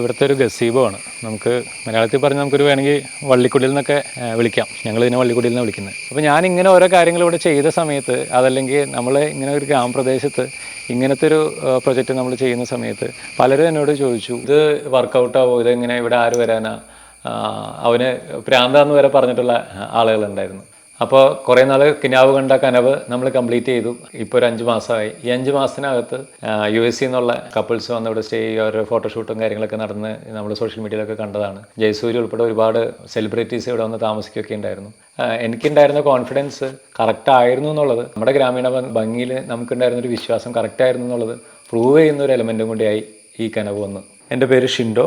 ഇവിടുത്തെ ഒരു ഗസീബോ ആണ് നമുക്ക് മലയാളത്തിൽ പറഞ്ഞ് നമുക്കൊരു വേണമെങ്കിൽ വള്ളിക്കുടിയിൽ നിന്നൊക്കെ വിളിക്കാം. ഞങ്ങൾ ഇതിനെ വള്ളിക്കുടിയിൽ നിന്ന് വിളിക്കുന്നത്. അപ്പോൾ ഞാൻ ഇങ്ങനെ ഓരോ കാര്യങ്ങൾ ഇവിടെ ചെയ്ത സമയത്ത് അതല്ലെങ്കിൽ നമ്മൾ ഇങ്ങനെ ഒരു ഗ്രാമപ്രദേശത്ത് ഇങ്ങനത്തെ ഒരു പ്രൊജക്റ്റ് നമ്മൾ ചെയ്യുന്ന സമയത്ത് പലരും എന്നോട് ചോദിച്ചു ഇത് വർക്കൗട്ടാവോ? ഇതെങ്ങനെ? ഇവിടെ ആര് വരാനാ? അവന് പ്രാന്താന്ന് വരെ പറഞ്ഞിട്ടുള്ള ആളുകളുണ്ടായിരുന്നു. അപ്പോൾ കുറേ നാൾ കിനാവ് കണ്ട കനവ് നമ്മൾ കംപ്ലീറ്റ് ചെയ്തു. ഇപ്പോൾ ഒരു അഞ്ച് മാസമായി. ഈ അഞ്ച് മാസത്തിനകത്ത് യു എസ് സി എന്നുള്ള കപ്പിൾസ് വന്ന് ഇവിടെ സ്റ്റേ ചെയ്യുക അവരുടെ ഫോട്ടോഷൂട്ടും കാര്യങ്ങളൊക്കെ നടന്ന് നമ്മൾ സോഷ്യൽ മീഡിയയിലൊക്കെ കണ്ടതാണ്. ജയസൂര്യ ഉൾപ്പെടെ ഒരുപാട് സെലിബ്രിറ്റീസ് ഇവിടെ വന്ന് താമസിക്കുകയൊക്കെ ഉണ്ടായിരുന്നു. എനിക്കുണ്ടായിരുന്ന കോൺഫിഡൻസ് കറക്റ്റ് ആയിരുന്നു എന്നുള്ളത് നമ്മുടെ ഗ്രാമീണ ഭംഗിയിൽ നമുക്കുണ്ടായിരുന്ന ഒരു വിശ്വാസം കറക്റ്റ് ആയിരുന്നു എന്നുള്ളത് പ്രൂവ് ചെയ്യുന്ന ഒരു എലമെന്റും കൂടിയായി ഈ കനവ് വന്ന്. എന്റെ പേര് ഷിൻഡോ.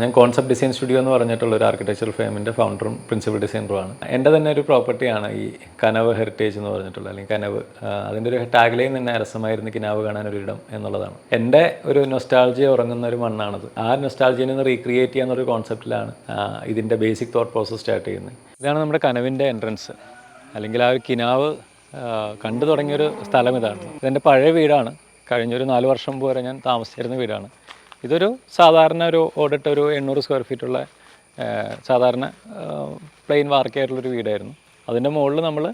ഞാൻ കോൺസെപ്റ്റ് ഡിസൈൻ സ്റ്റുഡിയോ എന്ന് പറഞ്ഞിട്ടുള്ള ഒരു ആർക്കിടെക്ചർ ഫേമിന്റെ ഫൗണ്ടറും പ്രിൻസിപ്പൽ ഡിസൈനറുമാണ് എന്റെ തന്നെ ഒരു പ്രോപ്പർട്ടിയാണ് ഈ കനവ് ഹെറിറ്റേജ് എന്ന് പറഞ്ഞിട്ടുള്ള അല്ലെങ്കിൽ കനവ് അതിന്റെ ഒരു ടാഗ്ലൈൻ തന്നെ രസമായിരുന്നു കിനാവ് കാണാൻ ഒരു ഇടം എന്നുള്ളതാണ്. എന്റെ ഒരു നൊസ്റ്റാൾജിയ ഉറങ്ങുന്ന ഒരു മണ്ണാണത്. ആ നൊസ്റ്റാൾജിയെ നിന്ന് റീക്രിയേറ്റ് ചെയ്യാന്നൊരു കോൺസെപ്റ്റിലാണ് ഇതിന്റെ ബേസിക് തോട്ട് പ്രോസസ് സ്റ്റാർട്ട് ചെയ്യുന്നത്. ഇതാണ് നമ്മുടെ കനവിന്റെ എൻട്രൻസ് അല്ലെങ്കിൽ ആ ഒരു കിനാവ് കണ്ടു തുടങ്ങിയൊരു സ്ഥലം ഇതാണ്. ഇതെന്റെ പഴയ വീടാണ്. കഴിഞ്ഞൊരു നാല് വർഷം വരെ ഞാൻ താമസിച്ചിരുന്ന വീടാണ്. ഇതൊരു സാധാരണ ഒരു ഓടിട്ട ഒരു എണ്ണൂറ് സ്ക്വയർ ഫീറ്റുള്ള സാധാരണ പ്ലെയിൻ വാർക്കായിട്ടുള്ളൊരു വീടായിരുന്നു. അതിന്റെ മുകളിൽ നമ്മൾ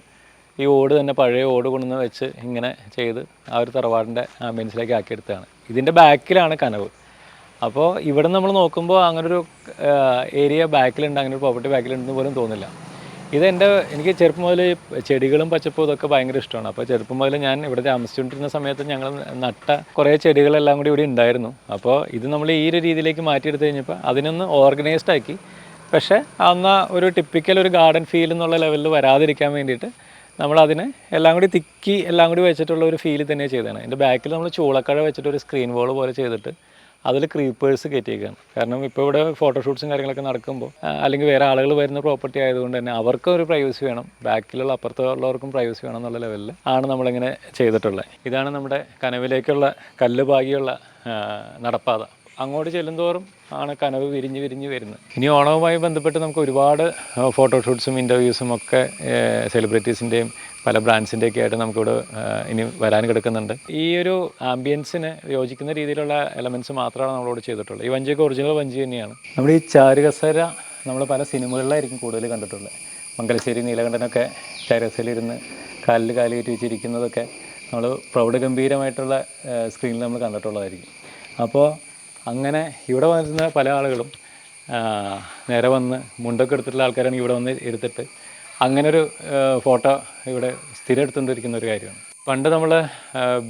ഈ ഓട് തന്നെ പഴയ ഓട് കൊണ്ടുവന്ന് വെച്ച് ഇങ്ങനെ ചെയ്ത് ആ ഒരു തറവാടിന്റെ ആംബിയൻസിലേക്ക് ആക്കിയെടുത്തതാണ്. ഇതിന്റെ ബാക്കിലാണ് കനവ്. അപ്പോൾ ഇവിടെ നമ്മൾ നോക്കുമ്പോൾ അങ്ങനൊരു ഏരിയ ബാക്കിലുണ്ട് അങ്ങനെ ഒരു പ്രോപ്പർട്ടി ബാക്കിലുണ്ടെന്ന് പോലും തോന്നില്ല. ഇതെന്റെ എനിക്ക് ചെറുപ്പം മുതൽ ചെടികളും പച്ചപ്പും ഇതൊക്കെ ഭയങ്കര ഇഷ്ടമാണ്. അപ്പോൾ ചെറുപ്പം മുതൽ ഞാൻ ഇവിടെ താമസിച്ചുകൊണ്ടിരുന്ന സമയത്ത് ഞങ്ങൾ നട്ട കുറേ ചെടികളെല്ലാം കൂടി ഇവിടെ ഉണ്ടായിരുന്നു. അപ്പോൾ ഇത് നമ്മൾ ഈ ഒരു രീതിയിലേക്ക് മാറ്റിയെടുത്ത് കഴിഞ്ഞപ്പോൾ അതിനൊന്ന് ഓർഗനൈസ്ഡ് ആക്കി. പക്ഷേ അന്ന് ഒരു ടിപ്പിക്കൽ ഒരു ഗാർഡൻ ഫീൽ എന്നുള്ള ലെവലിൽ വരാതിരിക്കാൻ വേണ്ടിയിട്ട് നമ്മളതിനെ എല്ലാം കൂടി തിക്കി എല്ലാം കൂടി വെച്ചിട്ടുള്ള ഒരു ഫീൽ തന്നെ ചെയ്തതാണ്. എന്റെ ബാക്കിൽ നമ്മൾ ചൂളക്കഴ വെച്ചിട്ട് ഒരു സ്ക്രീൻ വോൾ പോലെ ചെയ്തിട്ട് അതിൽ ക്രീപ്പേഴ്സ് കയറ്റിയേക്കാണ്. കാരണം ഇപ്പോൾ ഇവിടെ ഫോട്ടോഷൂട്ട്സും കാര്യങ്ങളൊക്കെ നടക്കുമ്പോൾ അല്ലെങ്കിൽ വേറെ ആളുകൾ വരുന്ന പ്രോപ്പർട്ടി ആയതുകൊണ്ട് തന്നെ അവർക്കും ഒരു പ്രൈവസി വേണം. ബാക്കിലുള്ള അപ്പുറത്തുള്ളവർക്കും പ്രൈവസി വേണം എന്നുള്ള ലെവലിൽ ആണ് നമ്മളിങ്ങനെ ചെയ്തിട്ടുള്ളത്. ഇതാണ് നമ്മുടെ കനവിലേക്കുള്ള കല്ല് ഭാഗിയുള്ള നടപ്പാത. അങ്ങോട്ട് ചെല്ലുന്തോറും ആണ് കനവ് വിരിഞ്ഞ് വിരിഞ്ഞ് വരുന്നത്. ഇനി ഓണവുമായി ബന്ധപ്പെട്ട് നമുക്ക് ഒരുപാട് ഫോട്ടോഷൂട്ട്സും ഇന്റർവ്യൂസും ഒക്കെ സെലിബ്രിറ്റീസിന്റെയും പല ബ്രാൻഡ്സിന്റെയൊക്കെ ആയിട്ട് നമുക്കിവിടെ ഇനി വരാൻ കിടക്കുന്നുണ്ട്. ഈ ഒരു ആംബിയൻസിന് യോജിക്കുന്ന രീതിയിലുള്ള എലമെന്റ്സ് മാത്രമാണ് നമ്മളോട് ചെയ്തിട്ടുള്ളത്. ഈ വഞ്ചിയൊക്കെ ഒറിജിനൽ വഞ്ചി തന്നെയാണ്. നമ്മുടെ ഈ ചാരുകസര നമ്മൾ പല സിനിമകളിലായിരിക്കും കൂടുതൽ കണ്ടിട്ടുള്ളത്. മംഗലശ്ശേരി നീലകണ്ഠനൊക്കെ ചാരുകസയിലിരുന്ന് കാലിൽ കാലി കയറ്റി വെച്ചിരിക്കുന്നതൊക്കെ നമ്മൾ പ്രൗഢഗംഭീരമായിട്ടുള്ള സ്ക്രീനിൽ നമ്മൾ കണ്ടിട്ടുള്ളതായിരിക്കും. അപ്പോൾ അങ്ങനെ ഇവിടെ വന്നിരുന്ന പല ആളുകളും നേരെ വന്ന് മുണ്ടൊക്കെ എടുത്തിട്ടുള്ള ആൾക്കാരാണ് ഇവിടെ വന്ന് എടുത്തിട്ട് അങ്ങനെ ഒരു ഫോട്ടോ ഇവിടെ സ്ഥിരം എടുത്തുകൊണ്ടിരിക്കുന്ന ഒരു കാര്യമാണ്. പണ്ട് നമ്മൾ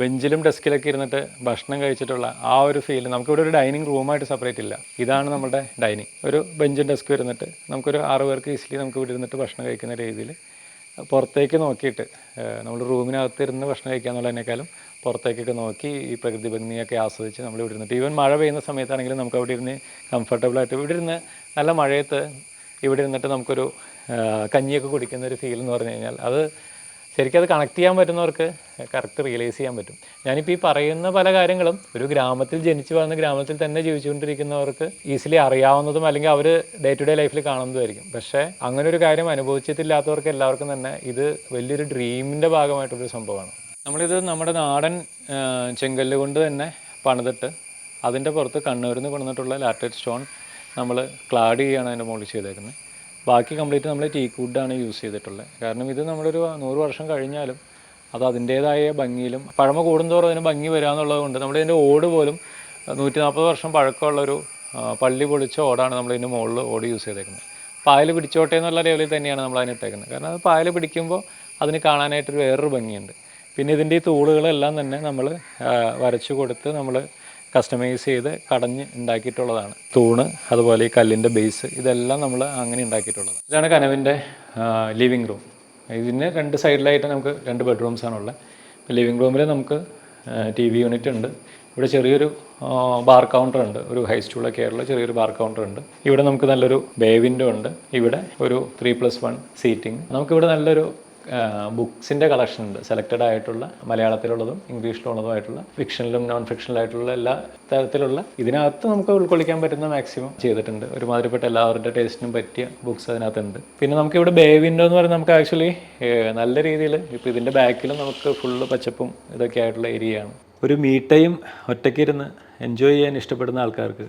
ബെഞ്ചിലും ഡെസ്കിലൊക്കെ ഇരുന്നിട്ട് ഭക്ഷണം കഴിച്ചിട്ടുള്ള ആ ഒരു ഫീൽ നമുക്കിവിടെ ഒരു ഡൈനിങ് റൂമായിട്ട് സെപ്പറേറ്റ് ഇല്ല. ഇതാണ് നമ്മുടെ ഡൈനിങ്. ഒരു ബെഞ്ചും ഡെസ്ക് ഇരുന്നിട്ട് നമുക്കൊരു ആറ് പേർക്ക് ഈസിലി നമുക്ക് ഇവിടെ ഇരുന്നിട്ട് ഭക്ഷണം കഴിക്കുന്ന രീതിയിൽ പുറത്തേക്ക് നോക്കിയിട്ട് നമ്മൾ റൂമിനകത്ത് ഇരുന്ന് ഭക്ഷണം കഴിക്കുക എന്നുള്ളതിനേക്കാളും പുറത്തേക്കൊക്കെ നോക്കി ഈ പ്രകൃതി ഭംഗിയൊക്കെ ആസ്വദിച്ച് നമ്മൾ ഇവിടെ ഇരുന്നിട്ട്. ഈവൻ മഴ പെയ്യുന്ന സമയത്താണെങ്കിലും നമുക്ക് അവിടെ ഇരുന്ന് കംഫർട്ടബിളായിട്ട് ഇവിടെ ഇരുന്ന് നല്ല മഴയത്ത് ഇവിടെ ഇരുന്നിട്ട് നമുക്കൊരു കഞ്ഞിയൊക്കെ കുടിക്കുന്ന ഒരു ഫീൽ എന്ന് പറഞ്ഞു കഴിഞ്ഞാൽ അത് ശരിക്കും അത് കണക്ട് ചെയ്യാൻ പറ്റുന്നവർക്ക് കറക്റ്റ് റിയലൈസ് ചെയ്യാൻ പറ്റും. ഞാനിപ്പോൾ ഈ പറയുന്ന പല കാര്യങ്ങളും ഒരു ഗ്രാമത്തിൽ ജനിച്ചു വളർന്ന ഗ്രാമത്തിൽ തന്നെ ജീവിച്ചുകൊണ്ടിരിക്കുന്നവർക്ക് ഈസിലി അറിയാവുന്നതും അല്ലെങ്കിൽ അവർ ഡേ ടു ഡേ ലൈഫിൽ കാണുന്നതുമായിരിക്കും പക്ഷേ അങ്ങനെ ഒരു കാര്യം അനുഭവിച്ചിട്ടില്ലാത്തവർക്ക് എല്ലാവർക്കും തന്നെ ഇത് വലിയൊരു ഡ്രീമിന്റെ ഭാഗമായിട്ടൊരു സംഭവമാണ്. നമ്മളിത് നമ്മുടെ നാടൻ ചെങ്കല്ല് കൊണ്ട് തന്നെ പണിതിട്ട് അതിന്റെ പുറത്ത് കണ്ണൂരിൽ നിന്ന് കൊണ്ടുവന്നിട്ടുള്ള ലാറ്റഡ് സ്റ്റോൺ നമ്മൾ ക്ലാഡ് ചെയ്യുകയാണ് അതിന്റെ മുകളിൽ ചെയ്തേക്കുന്നത്. ബാക്കി കംപ്ലീറ്റ് നമ്മൾ ടീക്ക് വുഡാണ് യൂസ് ചെയ്തിട്ടുള്ളത്. കാരണം ഇത് നമ്മളൊരു നൂറ് വർഷം കഴിഞ്ഞാലും അത് അതിന്റേതായ ഭംഗിയിലും പഴമ കൂടുന്തോറും അതിന് ഭംഗി വരാമെന്നുള്ളത് കൊണ്ട് നമ്മുടെ ഇതിന്റെ ഓട് പോലും നൂറ്റി നാൽപ്പത് വർഷം പഴക്കമുള്ളൊരു പള്ളി പൊളിച്ച ഓടാണ് നമ്മൾ ഇതിന്റെ മുകളിൽ ഓട് യൂസ് ചെയ്തേക്കുന്നത്. പായൽ പിടിച്ചോട്ടേ എന്നുള്ള ലെവലിൽ തന്നെയാണ് നമ്മൾ അതിനിട്ടേക്കുന്നത് കാരണം അത് പായൽ പിടിക്കുമ്പോൾ അതിന് കാണാനായിട്ടൊരു വേറൊരു ഭംഗിയുണ്ട്. പിന്നെ ഇതിന്റെ ഈ തൂളുകളെല്ലാം തന്നെ നമ്മൾ വരച്ചു കൊടുത്ത് നമ്മൾ കസ്റ്റമൈസ് ചെയ്ത് കടഞ്ഞ് ഉണ്ടാക്കിയിട്ടുള്ളതാണ്. തൂണ് അതുപോലെ ഈ കല്ലിന്റെ ബേസ് ഇതെല്ലാം നമ്മൾ അങ്ങനെ ഉണ്ടാക്കിയിട്ടുള്ളത് ഇതാണ് കനവിന്റെ ലിവിങ് റൂം ഇതിന് രണ്ട് സൈഡിലായിട്ട് നമുക്ക് രണ്ട് ബെഡ്റൂംസ് ആണുള്ളത് ലിവിങ് റൂമിൽ നമുക്ക് ടി വി യൂണിറ്റ് ഉണ്ട്. ഇവിടെ ചെറിയൊരു ബാർ കൗണ്ടർ ഉണ്ട്. ഒരു ഹൈ സ്റ്റൂളൊക്കെ ആയിട്ടുള്ള ചെറിയൊരു ബാർ കൗണ്ടർ ഉണ്ട്. ഇവിടെ നമുക്ക് നല്ലൊരു ബേ വിൻഡോ ഉണ്ട്. ഇവിടെ ഒരു ത്രീ പ്ലസ് വൺ സീറ്റിംഗ് നമുക്കിവിടെ നല്ലൊരു ബുക്സിന്റെ കളക്ഷൻ ഉണ്ട്. സെലക്റ്റഡ് ആയിട്ടുള്ള മലയാളത്തിലുള്ളതും ഇംഗ്ലീഷിലുള്ളതുമായിട്ടുള്ള ഫിക്ഷനിലും നോൺ ഫിക്ഷനിലായിട്ടുള്ള എല്ലാ തരത്തിലുള്ള ഇതിനകത്ത് നമുക്ക് ഉൾക്കൊള്ളിക്കാൻ പറ്റുന്ന മാക്സിമം ചെയ്തിട്ടുണ്ട്. ഒരുമാതിരിപ്പെട്ട എല്ലാവരുടെ ടേസ്റ്റിനും പറ്റിയ ബുക്സ് അതിനകത്തുണ്ട്. പിന്നെ നമുക്ക് ഇവിടെ ബേ വിൻഡോ എന്ന് പറയുന്നത് നമുക്ക് ആക്ച്വലി നല്ല രീതിയിൽ ഇപ്പോൾ ഇതിന്റെ ബാക്കിലും നമുക്ക് ഫുള്ള് പച്ചപ്പും ഇതൊക്കെ ആയിട്ടുള്ള ഏരിയയാണ് ഒരു മീറ്റയും ഒറ്റയ്ക്കിരുന്ന് എൻജോയ് ചെയ്യാൻ ഇഷ്ടപ്പെടുന്ന ആൾക്കാർക്ക്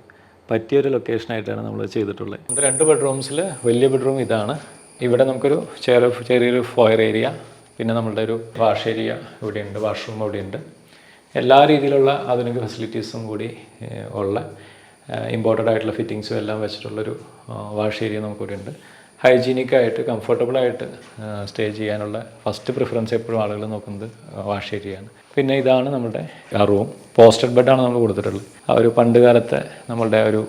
പറ്റിയൊരു ലൊക്കേഷനായിട്ടാണ് നമ്മൾ ചെയ്തിട്ടുള്ളത്. രണ്ട് ബെഡ്റൂംസിൽ വലിയ ബെഡ്റൂം ഇതാണ്. ഇവിടെ നമുക്കൊരു ചെറിയ ചെറിയൊരു ഫോയർ ഏരിയ പിന്നെ നമ്മളുടെ ഒരു വാഷ് ഏരിയ ഇവിടെയുണ്ട് വാഷ്റൂം ഇവിടെയുണ്ട്. എല്ലാ രീതിയിലുള്ള ആധുനിക ഫെസിലിറ്റീസും കൂടി ഉള്ള ഇമ്പോർട്ടന്റ് ആയിട്ടുള്ള ഫിറ്റിങ്സും എല്ലാം വെച്ചിട്ടുള്ളൊരു വാഷ് ഏരിയ നമുക്കിവിടെ ഉണ്ട് ഹൈജീനിക് ആയിട്ട് കംഫർട്ടബിൾ ആയിട്ട് സ്റ്റേ ചെയ്യാനുള്ള ഫസ്റ്റ് പ്രിഫറൻസ് എപ്പോഴും ആളുകൾ നോക്കുന്നത് വാഷ് ഏരിയയാണ് പിന്നെ ഇതാണ് നമ്മുടെ റൂം പോസ്റ്റഡ് ബെഡാണ് നമ്മൾ കൊടുത്തിട്ടുള്ളത്. ആ ഒരു പണ്ട് കാലത്തെ നമ്മളുടെ ഒരു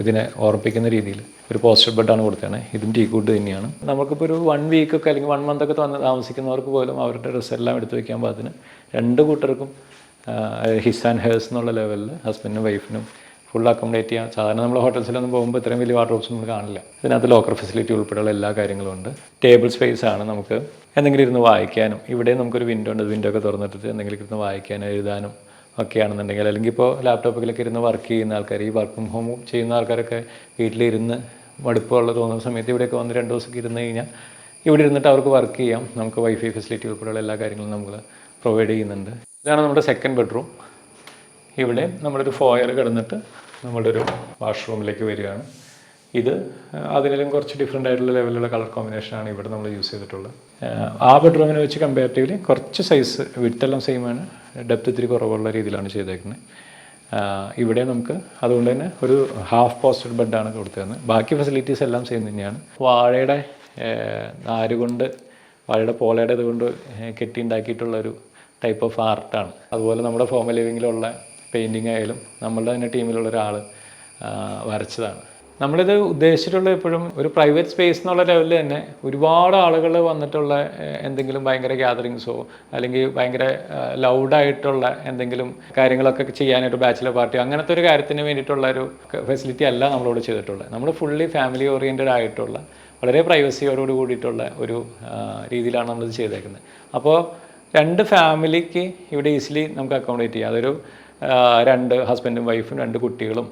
ഇതിനെ ഓർപ്പിക്കുന്ന രീതിയിൽ ഒരു പോസ്റ്റർ ബെഡാണ് കൊടുത്തത് ഇതും ടീ കൂട്ട് തന്നെയാണ്. നമുക്കിപ്പോൾ ഒരു വൺ വീക്ക് ഒക്കെ അല്ലെങ്കിൽ വൺ മന്ത് ഒക്കെ വന്ന് താമസിക്കുന്നവർക്ക് പോലും അവരുടെ ഡ്രസ്സ് എല്ലാം എടുത്തു വയ്ക്കാൻ പാകത്തിന് രണ്ട് കൂട്ടർക്കും ഹിസ് ആൻഡ് ഹേഴ്സ് എന്നുള്ള ലെവലിൽ ഹസ്ബൻഡിനും വൈഫിനും ഫുൾ അക്കോമഡേറ്റ് ചെയ്യാം സാധാരണ നമ്മൾ ഹോട്ടൽസിലൊന്നും പോകുമ്പോൾ ഇത്രയും വലിയ വാർഡ്രോബ്സ് നമ്മൾ കാണില്ല. ഇതിനകത്ത് ലോക്കർ ഫെസിലിറ്റി ഉൾപ്പെടെയുള്ള എല്ലാ കാര്യങ്ങളും ഉണ്ട്. ടേബിൾ സ്പേസ് ആണ് നമുക്ക് എന്തെങ്കിലും ഇരുന്ന് വായിക്കാനും. ഇവിടെ നമുക്കൊരു വിൻഡോ ഉണ്ട്. വിൻഡോ ഒക്കെ തുറന്നിട്ടിട്ട് എന്തെങ്കിലും ഇരുന്ന് വായിക്കാനും എഴുതാനും ഒക്കെയാണെന്നുണ്ടെങ്കിൽ അല്ലെങ്കിൽ ഇപ്പോൾ ലാപ്ടോപ്പിലൊക്കെ ഇരുന്ന് വർക്ക് ചെയ്യുന്ന ആൾക്കാർ ഈ വർക്ക് ഫ്രം ഹോം ചെയ്യുന്ന ആൾക്കാരൊക്കെ വീട്ടിലിരുന്ന് മടുപ്പുള്ള തോന്നുന്ന സമയത്ത് ഇവിടെയൊക്കെ വന്ന് രണ്ട് ദിവസമൊക്കെ ഇരുന്ന് കഴിഞ്ഞാൽ ഇവിടെ ഇരുന്നിട്ട് അവർക്ക് വർക്ക് ചെയ്യാം. നമുക്ക് വൈഫൈ ഫെസിലിറ്റി ഉൾപ്പെടെയുള്ള എല്ലാ കാര്യങ്ങളും നമ്മൾ പ്രൊവൈഡ് ചെയ്യുന്നുണ്ട്. ഇതാണ് നമ്മുടെ സെക്കൻഡ് ബെഡ്റൂം ഇവിടെ നമ്മളൊരു ഫോയർ കിടന്നിട്ട് നമ്മളൊരു വാഷ്റൂമിലേക്ക് വരികയാണ്. ഇത് അതിലും കുറച്ച് ഡിഫറെന്റ് ആയിട്ടുള്ള ലെവലിലുള്ള കളർ കോമ്പിനേഷനാണ് ഇവിടെ നമ്മൾ യൂസ് ചെയ്തിട്ടുള്ളത്. ആ ബെഡ്റൂമിനെ വെച്ച് കമ്പാരിറ്റീവ്ലി കുറച്ച് സൈസ് വിട്ടെല്ലാം സെയിമാണ് ഡെപ്ത് ഇത്തിരി കുറവുള്ള രീതിയിലാണ് ചെയ്തേക്കുന്നത് ഇവിടെ നമുക്ക് അതുകൊണ്ട് തന്നെ ഒരു ഹാഫ് പോസ്റ്റഡ് ബെഡാണ് കൊടുത്തതെന്ന് ബാക്കി ഫെസിലിറ്റീസ് എല്ലാം സെയിം തന്നെയാണ്. വാഴയുടെ നാരുകൊണ്ട് വാഴയുടെ പോളയുടെ ഇതുകൊണ്ട് കെട്ടി ഉണ്ടാക്കിയിട്ടുള്ള ഒരു ടൈപ്പ് ഓഫ് ആർട്ടാണ് അതുപോലെ നമ്മുടെ ഫോമ ലിവിങ്ങിലുള്ള പെയിന്റിങ് ആയാലും നമ്മളുടെ തന്നെ ടീമിലുള്ള ഒരാൾ വരച്ചതാണ്. നമ്മളിത് ഉദ്ദേശിച്ചിട്ടുള്ള എപ്പോഴും ഒരു പ്രൈവറ്റ് സ്പേസ് എന്നുള്ള ലെവലിൽ തന്നെ ഒരുപാട് ആളുകൾ വന്നിട്ടുള്ള എന്തെങ്കിലും ഭയങ്കര ഗ്യാതറിങ്സോ അല്ലെങ്കിൽ ഭയങ്കര ലൗഡായിട്ടുള്ള എന്തെങ്കിലും കാര്യങ്ങളൊക്കെ ചെയ്യാനായിട്ട് ബാച്ചിലർ പാർട്ടി അങ്ങനത്തെ ഒരു കാര്യത്തിന് വേണ്ടിയിട്ടുള്ള ഒരു ഫെസിലിറ്റി അല്ല നമ്മളോട് ചെയ്തിട്ടുള്ളത്. നമ്മൾ ഫുള്ളി ഫാമിലി ഓറിയന്റഡ് ആയിട്ടുള്ള വളരെ പ്രൈവസിയോട് കൂടിയിട്ടുള്ള ഒരു രീതിയിലാണ് നമ്മളിത് ചെയ്തേക്കുന്നത്. അപ്പോൾ രണ്ട് ഫാമിലിക്ക് ഇവിടെ ഈസിലി നമുക്ക് അക്കോമഡേറ്റ് ചെയ്യാം. അതൊരു രണ്ട് ഹസ്ബൻഡും വൈഫും രണ്ട് കുട്ടികളും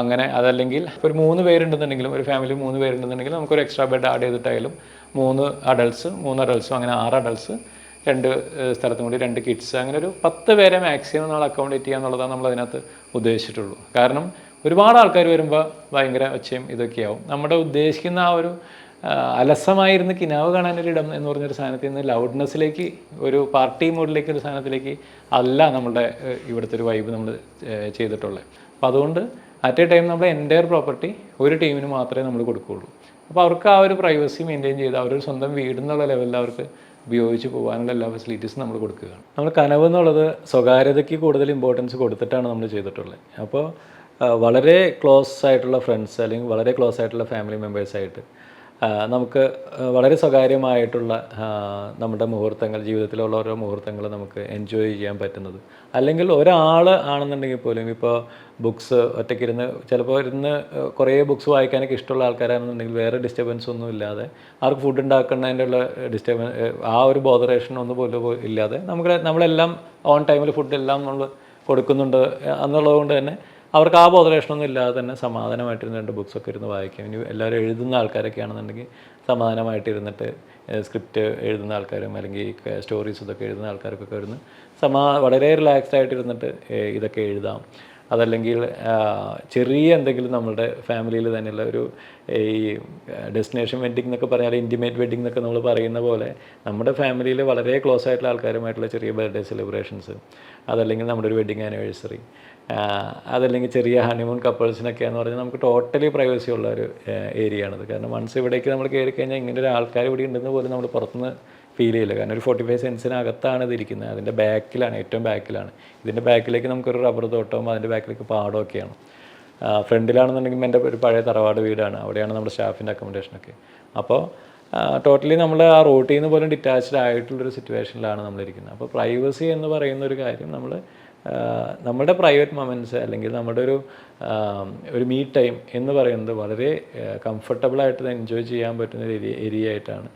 അങ്ങനെ അതല്ലെങ്കിൽ ഒരു മൂന്ന് പേരുണ്ടെന്നുണ്ടെങ്കിലും ഒരു ഫാമിലി മൂന്ന് പേരുണ്ടെന്നുണ്ടെങ്കിൽ നമുക്കൊരു എക്സ്ട്രാ ബെഡ് ആഡ് ചെയ്തിട്ടായാലും മൂന്ന് അഡൾട്ട്സ് മൂന്ന് അഡൾട്ട്സും അങ്ങനെ ആറ് അഡൾട്ട്സ് രണ്ട് സ്ഥലത്തും കൂടി രണ്ട് കിഡ്സ് അങ്ങനെ ഒരു പത്ത് പേരെ മാക്സിമം നമ്മൾ അക്കോമഡേറ്റ് ചെയ്യുക എന്നുള്ളതാണ് നമ്മൾ അതിനകത്ത് ഉദ്ദേശിച്ചിട്ടുള്ളൂ. കാരണം ഒരുപാട് ആൾക്കാർ വരുമ്പോൾ ഭയങ്കര ഒച്ചയും ഇതൊക്കെയാവും. നമ്മുടെ ഉദ്ദേശിക്കുന്ന ആ ഒരു അലസമായിരുന്ന കിനാവ് കാണാനൊരു ഇടം എന്ന് പറഞ്ഞൊരു സാധനത്തിൽ നിന്ന് ലൗഡ്നെസ്സിലേക്ക് ഒരു പാർട്ടി മൂഡിലേക്ക് ഒരു സാധനത്തിലേക്ക് അല്ല നമ്മുടെ ഇവിടുത്തെ ഒരു വൈബ് നമ്മൾ ചെയ്തിട്ടുള്ളത് അപ്പോൾ അതുകൊണ്ട് അറ്റ് എ ടൈം നമ്മൾ എന്റയർ പ്രോപ്പർട്ടി ഒരു ടീമിന് മാത്രമേ നമ്മൾ കൊടുക്കുകയുള്ളൂ. അപ്പോൾ അവർക്ക് ആ ഒരു പ്രൈവസി മെയിന്റെയിൻ ചെയ്ത് അവരൊരു സ്വന്തം വീട് എന്നുള്ള ലെവലിൽ അവർക്ക് ഉപയോഗിച്ച് പോകാനുള്ള എല്ലാ ഫെസിലിറ്റീസും നമ്മൾ കൊടുക്കുകയാണ്. നമ്മൾ കനവ് എന്നുള്ളത് സ്വകാര്യതയ്ക്ക് കൂടുതൽ ഇമ്പോർട്ടൻസ് കൊടുത്തിട്ടാണ് നമ്മൾ ചെയ്തിട്ടുള്ളത്. അപ്പോൾ വളരെ ക്ലോസ് ആയിട്ടുള്ള ഫ്രണ്ട്സ് അല്ലെങ്കിൽ വളരെ ക്ലോസ് ആയിട്ടുള്ള ഫാമിലി മെമ്പേഴ്സായിട്ട് നമുക്ക് വളരെ സ്വകാര്യമായിട്ടുള്ള നമ്മുടെ മുഹൂർത്തങ്ങൾ ജീവിതത്തിലുള്ള ഓരോ മുഹൂർത്തങ്ങൾ നമുക്ക് എൻജോയ് ചെയ്യാൻ പറ്റുന്നത്. അല്ലെങ്കിൽ ഒരാൾ ആണെന്നുണ്ടെങ്കിൽ പോലും ഇപ്പോൾ ബുക്സ് ഒറ്റയ്ക്കിരുന്ന് ചിലപ്പോൾ ഇരുന്ന് കുറേ ബുക്സ് വായിക്കാനൊക്കെ ഇഷ്ടമുള്ള ആൾക്കാരാണെന്നുണ്ടെങ്കിൽ വേറെ ഡിസ്റ്റർബൻസ് ഒന്നും ഇല്ലാതെ അവർക്ക് ഫുഡ് ഉണ്ടാക്കുന്നതിന്റെ ഉള്ള ഡിസ്റ്റർബൻസ് ആ ഒരു ബോധറേഷൻ ഒന്നും പോലും ഇല്ലാതെ നമുക്ക് നമ്മളെല്ലാം ഓൺ ടൈമിൽ ഫുഡ് എല്ലാം നമ്മൾ കൊടുക്കുന്നുണ്ട് എന്നുള്ളത് കൊണ്ട് തന്നെ അവർക്ക് ആ ബോധലേഷണമൊന്നും ഇല്ലാതെ തന്നെ സമാധാനമായിട്ടിരുന്ന് രണ്ട് ബുക്സൊക്കെ ഇരുന്ന് വായിക്കാം. ഇനി എല്ലാവരും എഴുതുന്ന ആൾക്കാരൊക്കെ ആണെന്നുണ്ടെങ്കിൽ സമാധാനമായിട്ടിരുന്നിട്ട് സ്ക്രിപ്റ്റ് എഴുതുന്ന ആൾക്കാരും അല്ലെങ്കിൽ സ്റ്റോറീസ് ഇതൊക്കെ എഴുതുന്ന ആൾക്കാർക്കൊക്കെ ഇരുന്ന് സമാ വളരെ റിലാക്സ്ഡ് ആയിട്ടിരുന്നിട്ട് ഇതൊക്കെ എഴുതാം. അതല്ലെങ്കിൽ ചെറിയ എന്തെങ്കിലും നമ്മളുടെ ഫാമിലിയിൽ തന്നെയുള്ള ഒരു ഈ ഡെസ്റ്റിനേഷൻ വെഡ്ഡിംഗ് എന്നൊക്കെ പറഞ്ഞാൽ ഇന്റിമേറ്റ് വെഡ്ഡിംഗ് എന്നൊക്കെ നമ്മൾ പറയുന്ന പോലെ നമ്മുടെ ഫാമിലിയിൽ വളരെ ക്ലോസ് ആയിട്ടുള്ള ആൾക്കാരുമായിട്ടുള്ള ചെറിയ ബർത്ത്ഡേ സെലിബ്രേഷൻസ് അതല്ലെങ്കിൽ നമ്മുടെ ഒരു വെഡ്ഡിങ് ആനിവേഴ്സറി അതല്ലെങ്കിൽ ചെറിയ ഹണിമൂൺ കപ്പിൾസിനൊക്കെ എന്ന് പറഞ്ഞാൽ നമുക്ക് ടോട്ടലി പ്രൈവസി ഉള്ള ഒരു ഏരിയ കാരണം വൺസ് ഇവിടേക്ക് നമ്മൾ കയറി കഴിഞ്ഞാൽ ഇങ്ങനെ ഒരു ആൾക്കാർ ഇവിടെ ഉണ്ടെന്ന് പോലും നമ്മൾ പുറത്തുനിന്ന് ഫീൽ ചെയ്യില്ല. കാരണം ഒരു ഫോർട്ടി ഫൈവ് സെൻസിനകത്താണ് ഇതിരിക്കുന്നത്. അതിന്റെ ബാക്കിലാണ് ഏറ്റവും ബാക്കിലാണ് ഇതിന്റെ ബാക്കിലേക്ക് നമുക്കൊരു റബ്ബർ തോട്ടവും അതിന്റെ ബാക്കിലേക്ക് പാടമൊക്കെയാണ് ഫ്രണ്ടിലാണെന്നുണ്ടെങ്കിൽ എന്റെ ഒരു പഴയ തറവാട് വീടാണ്. അവിടെയാണ് നമ്മുടെ സ്റ്റാഫിന്റെ അക്കോമഡേഷനൊക്കെ അപ്പോൾ ടോട്ടലി നമ്മൾ ആ റോട്ടിൽ നിന്ന് പോലും ഡിറ്റാച്ച്ഡ് ആയിട്ടുള്ളൊരു സിറ്റുവേഷനിലാണ് നമ്മളിരിക്കുന്നത്. അപ്പോൾ പ്രൈവസി എന്ന് പറയുന്ന ഒരു കാര്യം നമ്മൾ നമ്മുടെ പ്രൈവറ്റ് മൊമെന്റ്സ് അല്ലെങ്കിൽ നമ്മുടെ ഒരു ഒരു മീ ടൈം എന്ന് പറയുന്നത് വളരെ കംഫർട്ടബിളായിട്ട് എൻജോയ് ചെയ്യാൻ പറ്റുന്ന ഒരു ഏരിയ ആയിട്ടാണ്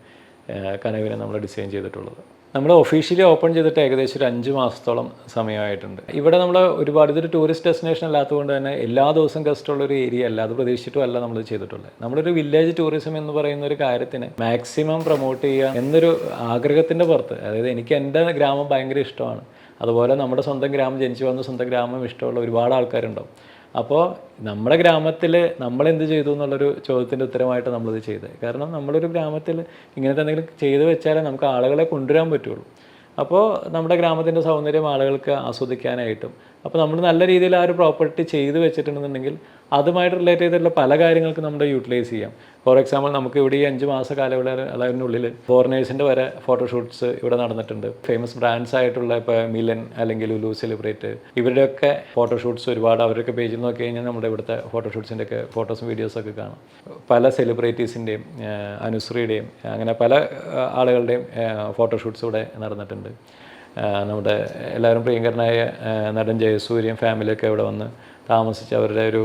കനവിനെ നമ്മൾ ഡിസൈൻ ചെയ്തിട്ടുള്ളത്. നമ്മൾ ഒഫീഷ്യലി ഓപ്പൺ ചെയ്തിട്ട് ഏകദേശം ഒരു അഞ്ച് മാസത്തോളം സമയമായിട്ടുണ്ട്. ഇവിടെ നമ്മൾ ഒരുപാട് ഇതൊരു ടൂറിസ്റ്റ് ഡെസ്റ്റിനേഷൻ അല്ലാത്തതുകൊണ്ട് തന്നെ എല്ലാ ദിവസവും ഗസ്റ്റ് ഉള്ള ഒരു ഏരിയ അല്ല അത് പ്രതീക്ഷിച്ചിട്ടും അല്ല നമ്മൾ ചെയ്തിട്ടുള്ളത്. നമ്മളൊരു വില്ലേജ് ടൂറിസം എന്ന് പറയുന്ന ഒരു കാര്യത്തിന് മാക്സിമം പ്രൊമോട്ട് ചെയ്യുക എന്നൊരു ആഗ്രഹത്തിന്റെ പുറത്ത് അതായത് എനിക്ക് എന്റെ ഗ്രാമം ഭയങ്കര ഇഷ്ടമാണ്. അതുപോലെ നമ്മുടെ സ്വന്തം ഗ്രാമം ജനിച്ചു വന്ന സ്വന്തം ഗ്രാമം ഇഷ്ടമുള്ള ഒരുപാട് ആൾക്കാരുണ്ടാവും. അപ്പോൾ നമ്മുടെ ഗ്രാമത്തിൽ നമ്മൾ എന്ത് ചെയ്തു എന്നുള്ളൊരു ചോദ്യത്തിന്റെ ഉത്തരമായിട്ട് നമ്മളിത് ചെയ്തത്. കാരണം നമ്മളൊരു ഗ്രാമത്തിൽ ഇങ്ങനത്തെ എന്തെങ്കിലും ചെയ്തു വെച്ചാലേ നമുക്ക് ആളുകളെ കൊണ്ടുവരാൻ പറ്റുള്ളൂ. അപ്പോൾ നമ്മുടെ ഗ്രാമത്തിന്റെ സൗന്ദര്യം ആളുകൾക്ക് ആസ്വദിക്കാനായിട്ടും അപ്പോൾ നമ്മൾ നല്ല രീതിയിൽ ആ ഒരു പ്രോപ്പർട്ടി ചെയ്ത് വെച്ചിട്ടുണ്ടെന്നുണ്ടെങ്കിൽ അതുമായിട്ട് റിലേറ്റ് ചെയ്തിട്ടുള്ള പല കാര്യങ്ങൾക്കും നമ്മൾ യൂട്ടിലൈസ് ചെയ്യാം. ഫോർ എക്സാമ്പിൾ നമുക്ക് ഇവിടെ ഈ അഞ്ച് മാസ കാലയളവ് അതിനുള്ളിൽ ഫോറിനേഴ്സിന്റെ വരെ ഫോട്ടോഷൂട്ട്സ് ഇവിടെ നടന്നിട്ടുണ്ട്. ഫേമസ് ബ്രാൻഡ്സ് ആയിട്ടുള്ള ഇപ്പോൾ മിലൻ അല്ലെങ്കിൽ ലുലു സെലിബ്രേറ്റ് ഇവരുടെയൊക്കെ ഫോട്ടോഷൂട്ട്സ് ഒരുപാട് അവരൊക്കെ പേജിൽ നോക്കി കഴിഞ്ഞാൽ നമ്മുടെ ഇവിടുത്തെ ഫോട്ടോഷൂട്ട്സിന്റെ ഒക്കെ ഫോട്ടോസും വീഡിയോസൊക്കെ കാണാം. പല സെലിബ്രിറ്റീസിന്റെയും അനുശ്രീയുടെയും അങ്ങനെ പല ആളുകളുടെയും ഫോട്ടോഷൂട്ട്സ് ഇവിടെ നടന്നിട്ടുണ്ട്. നമ്മുടെ എല്ലാവരും പ്രിയങ്കരനായ നടൻ ജയസൂര്യൻ ഫാമിലിയൊക്കെ ഇവിടെ വന്ന് താമസിച്ച് അവരുടെ ഒരു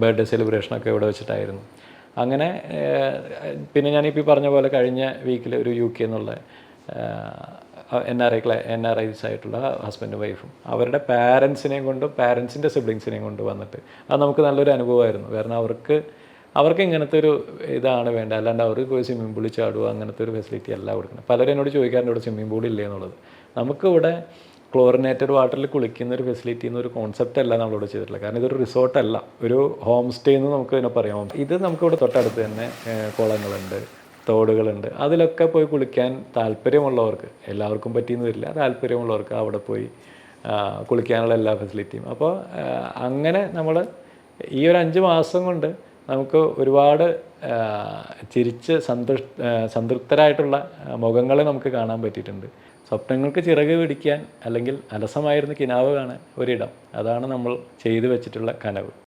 ബർത്ത്ഡേ സെലിബ്രേഷനൊക്കെ ഇവിടെ വെച്ചിട്ടായിരുന്നു. അങ്ങനെ പിന്നെ ഞാനിപ്പോൾ പറഞ്ഞ പോലെ കഴിഞ്ഞ വീക്കിൽ ഒരു യു കെ എന്നുള്ള എൻ ആർ ഐ ക്ലാ എൻ ആർ ഐസ് ആയിട്ടുള്ള ഹസ്ബൻഡും വൈഫും അവരുടെ പാരൻസിനെയും കൊണ്ടും പാരൻസിന്റെ സിബ്ലിങ്സിനെയും കൊണ്ട് വന്നിട്ട് അത് നമുക്ക് നല്ലൊരു അനുഭവമായിരുന്നു. കാരണം അവർക്ക് അവർക്ക് ഇങ്ങനത്തെ ഒരു ഇതാണ് വേണ്ട അല്ലാണ്ട് അവർക്ക് പോയി സ്വിമ്മിംഗ് പൂളിൽ ചാടുക അങ്ങനത്തെ ഒരു ഫെസിലിറ്റി അല്ല കൊടുക്കുന്നത് പലരും എന്നോട് ചോദിക്കാറുണ്ട് ഇവിടെ സ്വിമ്മിംഗ് പൂൾ എന്നുള്ളത്? നമുക്കിവിടെ ക്ലോറിനേറ്റഡ് വാട്ടറിൽ കുളിക്കുന്ന ഒരു ഫെസിലിറ്റി എന്നൊരു കോൺസെപ്റ്റ് അല്ല നമ്മളിവിടെ ചെയ്തിട്ടുള്ളത്. കാരണം ഇതൊരു റിസോർട്ടല്ല ഒരു ഹോം സ്റ്റേ എന്ന് നമുക്ക് ഇതിനെ പറയാം. ഇത് നമുക്കിവിടെ തൊട്ടടുത്ത് തന്നെ കുളങ്ങളുണ്ട് തോടുകളുണ്ട്. അതിലൊക്കെ പോയി കുളിക്കാൻ താല്പര്യമുള്ളവർക്ക് എല്ലാവർക്കും പറ്റിയെന്ന് വരില്ല താല്പര്യമുള്ളവർക്ക് അവിടെ പോയി കുളിക്കാനുള്ള എല്ലാ ഫെസിലിറ്റിയും അപ്പോൾ അങ്ങനെ നമ്മൾ ഈ ഒരു അഞ്ച് മാസം കൊണ്ട് നമുക്ക് ഒരുപാട് ചിരിച്ച് സന്തുഷ് സംതൃപ്തരായിട്ടുള്ള മുഖങ്ങളെ നമുക്ക് കാണാൻ പറ്റിയിട്ടുണ്ട്. സ്വപ്നങ്ങൾക്ക് ചിറക് പിടിക്കാൻ അല്ലെങ്കിൽ അലസമായിരുന്ന കിനാവ് കാണാൻ ഒരിടം. അതാണ് നമ്മൾ ചെയ്തു വെച്ചിട്ടുള്ള കനവ്.